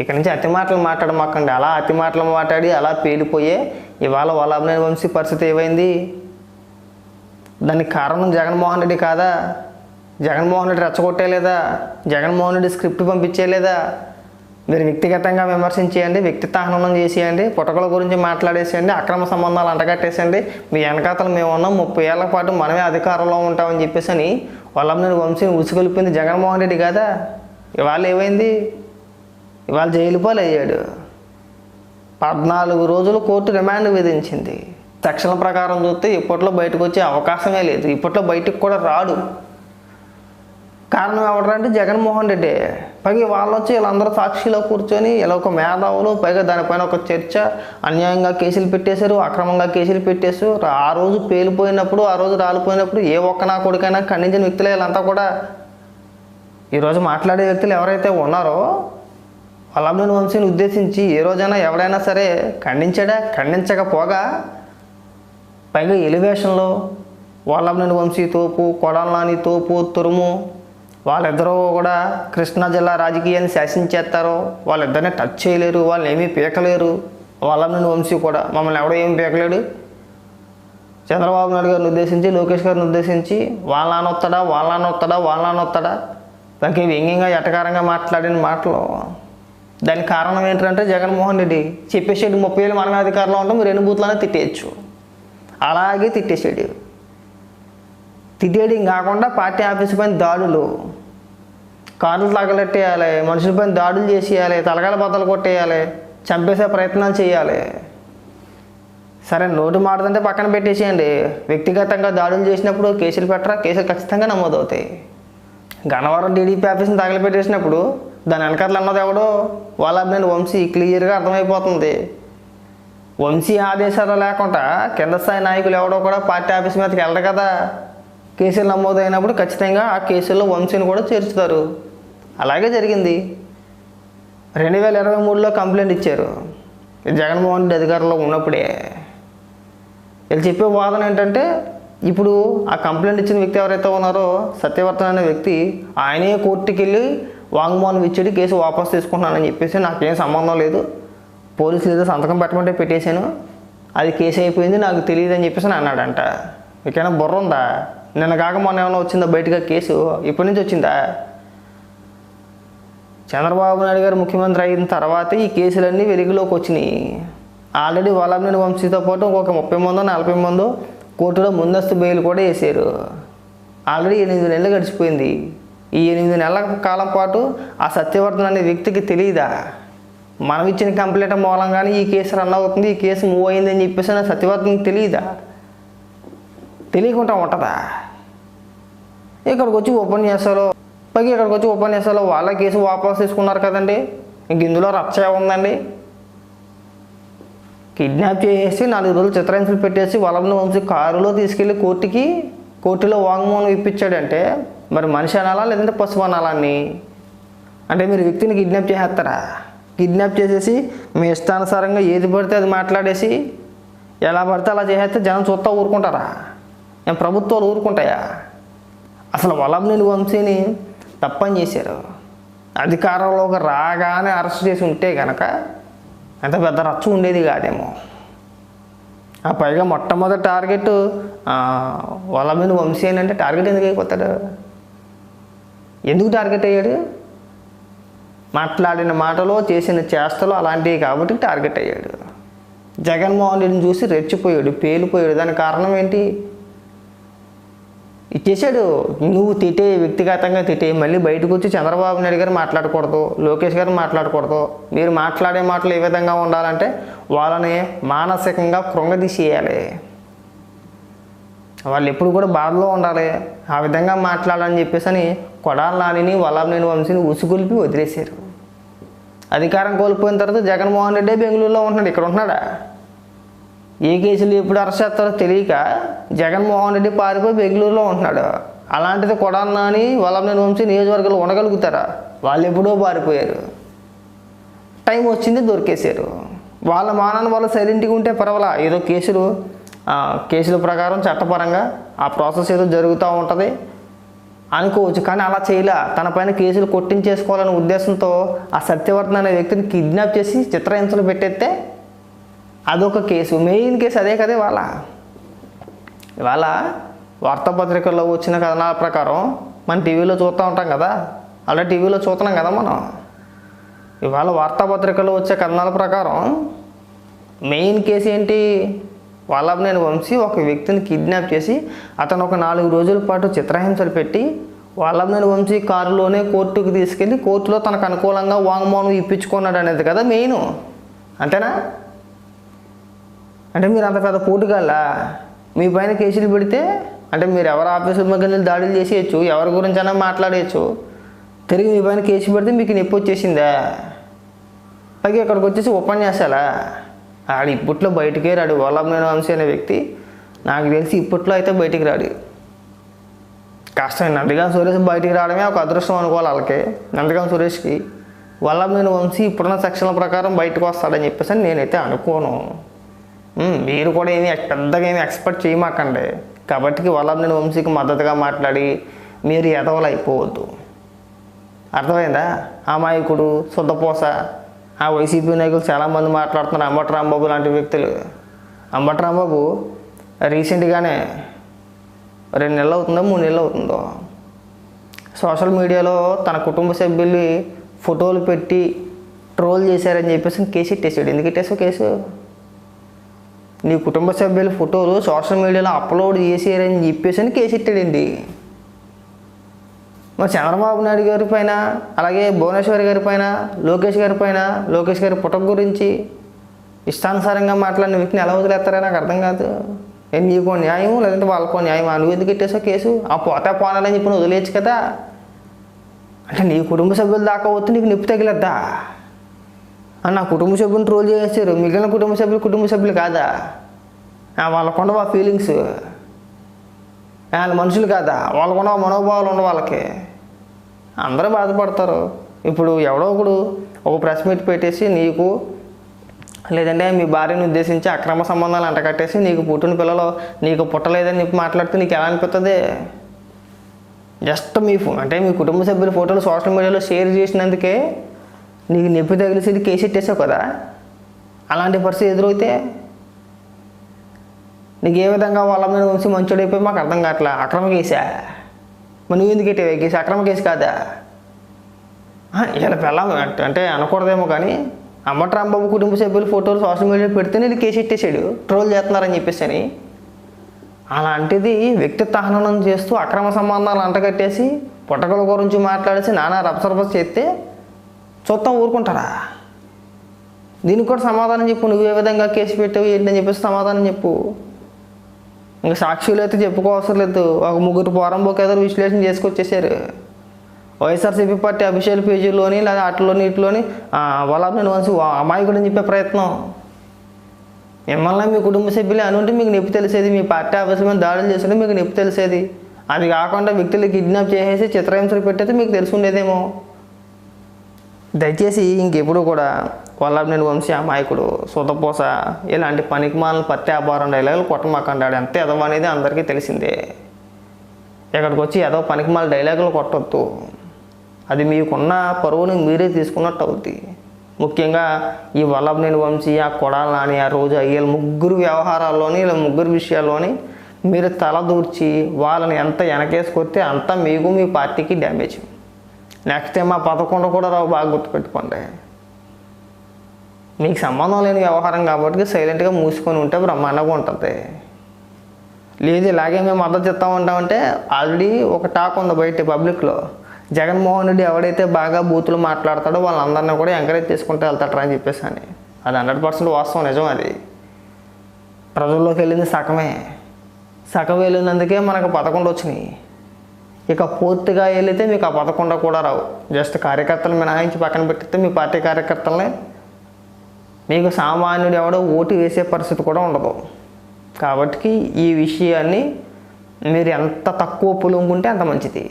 ఇక నుంచి అతి మాటలు మాట్లాడమాకండి. అలా అతి మాటలు మాట్లాడి అలా పేలిపోయే ఇవాళ వల్లభనేని వంశీ పరిస్థితి ఏమైంది? దానికి కారణం జగన్మోహన్ రెడ్డి కాదా? జగన్మోహన్ రెడ్డి రెచ్చగొట్టేలేదా జగన్మోహన్ రెడ్డి స్క్రిప్ట్ పంపించేయలేదా మీరు వ్యక్తిగతంగా విమర్శించేయండి వ్యక్తిత్వహనం చేసేయండి పుటకల గురించి మాట్లాడేసేయండి అక్రమ సంబంధాలు అంటగట్టేసేయండి. మీ వెనకాతలు మేము ఉన్నాం ముప్పై ఏళ్ళ పాటు మనమే అధికారంలో ఉంటామని చెప్పేసి అని వల్లభనేని వంశీని ఉసుగొలిపింది జగన్మోహన్ రెడ్డి కాదా? ఇవాళ ఏమైంది? ఇవాళ జైలు పాలయ్యాడు. పద్నాలుగు రోజులు కోర్టు రిమాండ్ విధించింది. సెక్షన్ల ప్రకారం చూస్తే ఇప్పట్లో బయటకు వచ్చే అవకాశమే లేదు. ఇప్పట్లో బయటకు కూడా రాడు. కారణం ఎవరంటే జగన్మోహన్ రెడ్డి. పైగా వాళ్ళు వచ్చి వీళ్ళందరూ సాక్షిలో కూర్చొని ఇలా ఒక మేధావులు పైగా దానిపైన ఒక చర్చ అన్యాయంగా కేసులు పెట్టేశారు అక్రమంగా కేసులు పెట్టేశారు. ఆ రోజు పేలిపోయినప్పుడు ఆ రోజు రాలిపోయినప్పుడు ఏ ఒక్క నా కొడుకైనా ఖండించిన వ్యక్తులే వీళ్ళంతా కూడా. ఈరోజు మాట్లాడే వ్యక్తులు ఎవరైతే ఉన్నారో వల్లభనేని వంశీని ఉద్దేశించి ఏ రోజైనా ఎవరైనా సరే ఖండించాడా? ఖండించకపోగా పైగా ఎలివేషన్లో వల్లభనేని వంశీ తోపు కొడాలని తోపు తురుము వాళ్ళిద్దరూ కూడా కృష్ణా జిల్లా రాజకీయాన్ని శాసించేస్తారు వాళ్ళిద్దరిని టచ్ చేయలేరు వాళ్ళని ఏమీ పీకలేరు. వల్లభనేని వంశీ కూడా మమ్మల్ని ఎవడో ఏమి పీకలేడు. చంద్రబాబు నాయుడు గారిని ఉద్దేశించి లోకేష్ గారిని ఉద్దేశించి వాళ్ళ నాన్న వాళ్ళనొత్తడా వాళ్ళ వాళ్ళ దానికి వ్యంగ్యంగా ఎటకారంగా మాట్లాడిన మాటలు దానికి కారణం ఏంటంటే జగన్మోహన్ రెడ్డి చెప్పేసాడు ముప్పై ఏళ్ళు మనమే అధికారంలో ఉంటాం మీరు ఎన్ని బూత్లనే తిట్టేయచ్చు. అలాగే తిట్టేసేడు. తిట్టేయడం కాకుండా పార్టీ ఆఫీస్ పైన దాడులు. కార్లు తగలెట్టేయాలి మనుషులపైన దాడులు చేసేయాలి తలకాల బద్దలు కొట్టేయాలి చంపేసే ప్రయత్నాలు చేయాలి. సరే నోటు మాటదంటే పక్కన పెట్టేసేయండి. వ్యక్తిగతంగా దాడులు చేసినప్పుడు కేసులు పెట్టరా? కేసులు ఖచ్చితంగా నమోదవుతాయి. గన్నవరం టీడీపీ ఆఫీస్ని తగలపెట్టేసినప్పుడు దాని వెనకాతలు అన్నది ఎవడో? వాళ్ళ నేను వంశీ క్లియర్గా అర్థమైపోతుంది. వంశీ ఆదేశాలు లేకుండా కింద స్థాయి నాయకులు ఎవడో కూడా పార్టీ ఆఫీస్ మీదకి వెళ్ళరు కదా. కేసులు నమోదైనప్పుడు ఖచ్చితంగా ఆ కేసుల్లో వంశీని కూడా చేర్చుతారు. అలాగే జరిగింది. రెండు వేల ఇరవై మూడులో కంప్లైంట్ ఇచ్చారు. జగన్మోహన్ రెడ్డి అధికారంలో ఉన్నప్పుడే. వీళ్ళు చెప్పే వాదన ఏంటంటే ఇప్పుడు ఆ కంప్లైంట్ ఇచ్చిన వ్యక్తి ఎవరైతే ఉన్నారో సత్యవర్తన అనే వ్యక్తి ఆయనే కోర్టుకి వెళ్ళి వాంగ్మూలం ఇచ్చాడు కేసు వాపస్ తీసుకుంటున్నానని చెప్పేసి నాకేం సంబంధం లేదు. పోలీసులు ఏదో సంతకం పెట్టమంటే పెట్టేశాను. అది కేసు అయిపోయింది నాకు తెలియదు అని చెప్పేసి అన్నాడంట. మీకైనా బుర్ర ఉందా? నిన్న కాక మొన్న ఏమైనా వచ్చిందా బయటగా కేసు? ఇప్పటి నుంచి వచ్చిందా? చంద్రబాబు నాయుడు గారు ముఖ్యమంత్రి అయిన తర్వాత ఈ కేసులన్నీ వెలుగులోకి వచ్చినాయి. ఆల్రెడీ వల్లభనేని వంశీతో పాటు ఒక ముప్పై మందో నలభై మందో కోర్టులో ముందస్తు బెయిల్ కూడా వేసారు ఆల్రెడీ ఎనిమిది నెలలు గడిచిపోయింది. ఈ ఎనిమిది నెలల కాలం పాటు ఆ సత్యవర్ధన్ అనే వ్యక్తికి తెలియదా? మనం ఇచ్చిన కంప్లైంట్ మూలంగానే ఈ కేసు రన్ అవుతుంది ఈ కేసు మూవ్ అయింది అని చెప్పేసి నా సత్యవర్ధన్కి తెలియదా? తెలియకుండా ఉంటుందా? ఇక్కడికి వచ్చి ఉపన్యాసాలు పైకి ఇక్కడికి వచ్చి ఉపన్యాసాలు వాళ్ళ కేసు వాపస్ తీసుకున్నారు కదండి. ఇంక ఇందులో రచ్చ ఉందండి. కిడ్నాప్ చేసేసి నాలుగు రోజులు చిత్రహింసలు పెట్టేసి వాళ్ళని వంశీ కారులో తీసుకెళ్ళి కోర్టుకి కోర్టులో వాంగ్మూలం ఇప్పించాడంటే మరి మనిషి అనాలా లేదంటే పశువు అనాలా అని అంటే మీరు వ్యక్తిని కిడ్నాప్ చేసేస్తారా? కిడ్నాప్ చేసేసి మీ ఇష్టానుసారంగా ఏది పడితే అది మాట్లాడేసి ఎలా పడితే అలా చేసేస్తే జనం చూస్తా ఊరుకుంటారా? ఏం ప్రభుత్వాలు ఊరుకుంటాయా? అసలు వల్లభనేని వంశీని తప్పని చేశారు. అధికారంలోకి రాగానే అరెస్ట్ చేసి ఉంటే కనుక ఎంత పెద్ద రచ్చు ఉండేది కాదేమో. ఆ పైగా మొట్టమొదటి టార్గెట్ వల్లభనేని వంశీ అని అంటే టార్గెట్ ఎందుకు అయిపోతాడు? ఎందుకు టార్గెట్ అయ్యాడు? మాట్లాడిన మాటలో చేసిన చేష్టలు అలాంటివి కాబట్టి టార్గెట్ అయ్యాడు. జగన్మోహన్ రెడ్డిని చూసి రెచ్చిపోయాడు పేలిపోయాడు. దానికి కారణం ఏంటి? ఇచ్చేసాడు నువ్వు తిట్టే వ్యక్తిగతంగా తిట్టే మళ్ళీ బయటకు వచ్చి చంద్రబాబు నాయుడు గారు మాట్లాడకూడదు లోకేష్ గారు మాట్లాడకూడదు. మీరు మాట్లాడే మాటలు ఏ విధంగా ఉండాలంటే వాళ్ళని మానసికంగా కృంగదీసేయాలి. వాళ్ళు ఎప్పుడు కూడా బాధలో ఉండాలి. ఆ విధంగా మాట్లాడాలని చెప్పేసి అని కొడాల నానిని వల్లభనేని వంశీని ఉసుగొలిపి వదిలేశారు. అధికారం కోల్పోయిన తర్వాత జగన్మోహన్ రెడ్డి బెంగళూరులో ఉంటున్నాడు. ఇక్కడ ఉంటున్నాడా? ఏ కేసులు ఎప్పుడు అరెస్ట్ చేస్తారో తెలియక జగన్మోహన్ రెడ్డి పారిపోయి బెంగళూరులో ఉంటున్నాడు. అలాంటిది కొడాల నాని వల్లభనేని వంశీ నియోజకవర్గాలు ఉండగలుగుతారా? వాళ్ళు ఎప్పుడో పారిపోయారు. టైం వచ్చింది దొరికేశారు. వాళ్ళ మానాన్ని వాళ్ళు సైలెంట్గా ఉంటే పర్వాలా? ఏదో కేసులు కేసుల ప్రకారం చట్టపరంగా ఆ ప్రాసెస్ ఏదో జరుగుతూ ఉంటుంది. అనుకోవచ్చు. కానీ అలా చేయలే. తన పైన కేసులు కొట్టించేసుకోవాలనే ఉద్దేశంతో ఆ సత్యవర్ధన్ అనే వ్యక్తిని కిడ్నాప్ చేసి చిత్రహింసలు పెట్టేస్తే అదొక కేసు. మెయిన్ కేసు అదే కదా ఇవాళ. ఇవాళ వార్తాపత్రికల్లో వచ్చిన కథనాల ప్రకారం మనం టీవీలో చూస్తూ ఉంటాం కదా. అలా టీవీలో చూస్తున్నాం కదా మనం. ఇవాళ వార్తాపత్రికల్లో వచ్చే కథనాల ప్రకారం మెయిన్ కేసు ఏంటి? వల్లభనేని వంశీ ఒక వ్యక్తిని కిడ్నాప్ చేసి అతను ఒక నాలుగు రోజుల పాటు చిత్రహింసలు పెట్టి వల్లభనేని వంశీ కారులోనే కోర్టుకు తీసుకెళ్ళి కోర్టులో తనకు అనుకూలంగా వాంగ్మౌనం ఇప్పించుకున్నాడు అనేది కదా మెయిన్ అంతేనా? అంటే మీరు అంత పెద్ద పోటుగాళ్ళ? మీ పైన కేసులు పెడితే అంటే మీరు ఎవరు ఆఫీసుల మీద దాడులు చేసేయచ్చు ఎవరి గురించి అయినా మాట్లాడేయచ్చు. తిరిగి మీ పైన కేసు పెడితే మీకు నొప్పి వచ్చేసిందా? పైగా ఇక్కడికి వచ్చేసి ఉపన్యాసాలా ఆడు ఇప్పట్లో బయటికే రాడు. వల్లభనేని వంశీ అనే వ్యక్తి నాకు తెలిసి ఇప్పట్లో అయితే బయటికి రాడు. కష్టం నందిగాం సురేష్ బయటికి రావడమే ఒక అదృష్టం అనుకోవాలి వాళ్ళకి. నందిగాం సురేష్కి. వల్లభనేని వంశీ ఇప్పుడున్న సెక్షన్ల ప్రకారం బయటకు వస్తాడని చెప్పేసి అని నేనైతే అనుకోను. మీరు కూడా ఏమి పెద్దగా ఏమి ఎక్స్పెక్ట్ చేయమాకండి. కాబట్టి వల్లభనేని వంశీకి మద్దతుగా మాట్లాడి మీరు ఎదవలు అయిపోవద్దు అర్థమైందా అమాయకుడు శుద్ధపోస ఆ వైసీపీ నాయకులు చాలామంది మాట్లాడుతున్నారు. అంబటి రాంబాబు లాంటి వ్యక్తులు. అంబటి రాంబాబు రీసెంట్గానే రెండు నెలలు అవుతుందో? మూడు నెలలు అవుతుందో? సోషల్ మీడియాలో తన కుటుంబ సభ్యుల్ని ఫోటోలు పెట్టి ట్రోల్ చేశారని చెప్పేసి కేసు ఇట్టేసాడు ఎందుకు ఇట్టేసావు కేసు? నీ కుటుంబ సభ్యుల ఫోటోలు సోషల్ మీడియాలో అప్లోడ్ చేసారని చెప్పేసి కేసు ఎట్టాడండి మరి చంద్రబాబు నాయుడు గారి పైన అలాగే భువనేశ్వర్ గారి పైన లోకేష్ గారి పైన లోకేష్ గారి పుటక గురించి ఇష్టానుసారంగా మాట్లాడిన వ్యక్తిని ఎలా వదిలేస్తారో నాకు అర్థం కాదు. ఏ నీకో న్యాయం లేదంటే వాళ్ళకో న్యాయం నువ్వు ఎందుకు ఎట్టేసావు కేసు? ఆ పోతే పోనాలని చెప్పి నువ్వు వదిలేయచ్చు కదా? అంటే నీ కుటుంబ సభ్యులు దాకా వస్తే నీకు నొప్పి తగిలద్దా? నా కుటుంబ సభ్యుని ట్రోల్ చేసేసారు. మిగిలిన కుటుంబ సభ్యులు కుటుంబ సభ్యులు కాదా? వాళ్ళకుండా ఆ ఫీలింగ్స్ వాళ్ళ మనుషులు కాదా? వాళ్ళకున్న మనోభావాలు ఉన్న వాళ్ళకి. అందరూ బాధపడతారు. ఇప్పుడు ఎవడో ఒకడు ఒక ప్రెస్ మీట్ పెట్టేసి నీకు లేదంటే మీ భార్యను ఉద్దేశించి అక్రమ సంబంధాలు అంటకట్టేసి నీకు పుట్టిన పిల్లలు నీకు పుట్టలేదని చెప్పి మాట్లాడితే నీకు ఎలా అనిపిస్తుంది జస్ట్ మీ అంటే మీ కుటుంబ సభ్యుల ఫోటోలు సోషల్ మీడియాలో షేర్ చేసినందుకే నీకు నొప్పి తగిలిసి కేసు ఎట్టేసావు కదా? అలాంటి పరిస్థితి ఎదురైతే నీకు ఏ విధంగా వాళ్ళ మీద ఉంచి మంచోడైపోయి మాకు అర్థం కావట్లే? అక్రమ కేసా? మరి నువ్వు ఎందుకు ఎట్టావు కేసు? అక్రమ కేసు కాదా? ఇలా పెళ్ళాం అంటే అనకూడదేమో కానీ అమ్మట్రామ్ బాబు కుటుంబ సభ్యులు ఫోటోలు సోషల్ మీడియాలో పెడితే నేను కేసు ఎట్టేసాడు ట్రోల్ చేస్తున్నారని చెప్పేసి అని. అలాంటిది వ్యక్తి తహనం చేస్తూ అక్రమ సంబంధాలు అంటగట్టేసి పుట్టకల గురించి మాట్లాడేసి నానా రపసరపస్ చేస్తే చూస్తాం ఊరుకుంటారా? దీనికి కూడా సమాధానం చెప్పు. నువ్వు ఏ విధంగా కేసు పెట్టావు? ఏంటని చెప్పేసి సమాధానం చెప్పు. ఇంకా సాక్షులు అయితే చెప్పుకోవసరం లేదు. ఒక ముగ్గురు పోరం ఏదో విశ్లేషణ చేసుకొచ్చేసారు. వైఎస్ఆర్సీపీ పార్టీ అఫీషియల్ పేజీలోని లేదా అట్లోని ఇట్లోని వాళ్ళని వంశీ అమాయకుడు అని చెప్పే ప్రయత్నం. మిమ్మల్ని మీ కుటుంబ సభ్యులు అని ఉంటే మీకు నొప్పి తెలిసేది. మీ పార్టీ ఆఫీసుల మీద దాడులు చేస్తుంటే మీకు నొప్పి తెలిసేది. అది కాకుండా వ్యక్తులు కిడ్నాప్ చేసేసి చిత్రహింసలు పెట్టేది మీకు తెలిసి ఉండేదేమో. దయచేసి ఇంకెప్పుడు కూడా కొల్లాపినేని వంశీ అమాయకుడు సుతపోస ఇలాంటి పనికిమాలను పత్తి ఆభారం డైలాగులు కొట్టమాకండాడు. ఎంత ఎదవ అనేది అందరికీ తెలిసిందే. ఇక్కడికి వచ్చి ఏదో పనికిమాల డైలాగులు కొట్టొద్దు. అది మీకున్న పరువుని మీరే తీసుకున్నట్టు అవుద్ది ముఖ్యంగా ఈ వల్లభనేని వంశీ ఆ కొడాల నాని ఆ రోజు వీళ్ళ ముగ్గురు వ్యవహారాల్లోని ఇలా ముగ్గురు విషయాల్లోని మీరు తలదూర్చి వాళ్ళని ఎంత వెనకేసుకొస్తే అంత మీకు మీ పార్టీకి డ్యామేజ్. నెక్స్ట్ టైం ఆ పదకొండు కూడా రావు బాగా గుర్తుపెట్టుకోండి. మీకు సంబంధం లేని వ్యవహారం కాబట్టి సైలెంట్గా మూసుకొని ఉంటే బ్రహ్మాండంగా ఉంటుంది. లేదు ఇలాగే మేము మద్దతు ఇస్తా ఉంటామంటే ఆల్రెడీ ఒక టాక్ ఉంది బయట పబ్లిక్లో. జగన్మోహన్ రెడ్డి ఎవడైతే బాగా బూతులు మాట్లాడతాడో వాళ్ళందరినీ కూడా ఎంకరేజ్ చేసుకుంటూ వెళ్తాడు అని చెప్పేసి అని. అది హండ్రెడ్ పర్సెంట్ వాస్తవం నిజం అది. ప్రజల్లోకి వెళ్ళింది సగమే. సగం వెళ్ళినందుకే మనకు పదకొండు వచ్చినాయి. ఇక పూర్తిగా వెళితే మీకు ఆ పదకొండ కూడా రావు. జస్ట్ కార్యకర్తలు మినహాయించి పక్కన పెట్టితే మీ పార్టీ కార్యకర్తలనే మీకు సామాన్యుడు ఎవడో ఓటు వేసే పరిస్థితి కూడా ఉండదు. కాబట్టి ఈ విషయాన్ని మీరు ఎంత తక్కువ పులుంగుంటే అంత మంచిది.